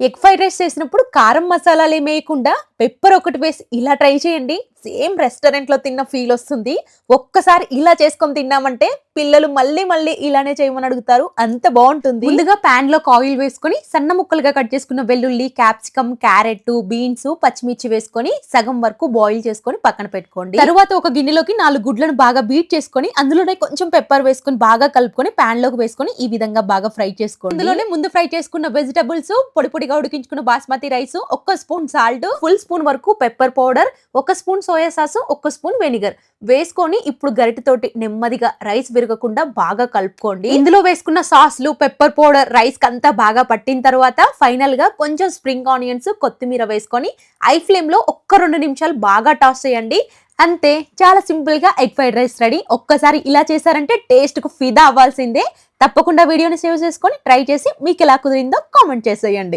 Egg fried rice చేసినప్పుడు కారం మసాలాలు ఏమి వేయకుండా పెప్పర్ ఒకటి వేసి ఇలా ట్రై చేయండి. సేమ్ రెస్టారెంట్లో తిన్న ఫీల్ వస్తుంది. ఒక్కసారి ఇలా చేసుకొని తిన్నామంటే పిల్లలు మళ్ళీ మళ్ళీ ఇలానే చేయమని అడుగుతారు. అంత బాగుంటుంది. ముందుగా పాన్లో ఆయిల్ వేసుకొని సన్న ముక్కలుగా కట్ చేసుకున్న వెల్లుల్లి క్యాప్సికమ్ క్యారెట్ బీన్స్ పచ్చిమిర్చి వేసుకొని సగం వరకు బాయిల్ చేసుకొని పక్కన పెట్టుకోండి. తరువాత ఒక గిన్నెలోకి నాలుగు గుడ్లను బాగా బీట్ చేసుకొని అందులోనే కొంచెం పెప్పర్ వేసుకొని బాగా కలుపుకొని పాన్లోకి వేసుకొని ఈ విధంగా బాగా ఫ్రై చేసుకోండి. అందులోనే ముందు ఫ్రై చేసుకున్న వెజిటబుల్స్ పొడి పొడిగా ఉడికించుకున్న బాస్మతి రైస్ ఒక స్పూన్ సాల్ట్ ఫుల్ స్పూన్ వరకు పెప్పర్ పౌడర్ ఒక స్పూన్ సోయా సాస్ ఒక స్పూన్ వెనిగర్. వేసుకొని ఇప్పుడు గరిటెతోటి నెమ్మదిగా రైస్ విరగకుండా బాగా కలుపుకోండి. ఇందులో వేసుకున్న సాస్లు పెప్పర్ పౌడర్ రైస్ అంతా బాగా పట్టిన తర్వాత ఫైనల్గా కొంచెం స్ప్రింగ్ ఆనియన్స్ కొత్తిమీర వేసుకొని ఐ ఫ్లేమ్లో ఒక్క రెండు నిమిషాలు బాగా టాస్ చేయండి. అంతే చాలా సింపుల్గా ఎగ్ ఫ్రైడ్ రైస్ రెడీ. ఒక్కసారి ఇలా చేశారంటే టేస్ట్కు ఫిదా అవ్వాల్సిందే. తప్పకుండా వీడియోని సేవ్ చేసుకొని ట్రై చేసి మీకు ఎలా కుదిరిందో కామెంట్ చేసేయండి.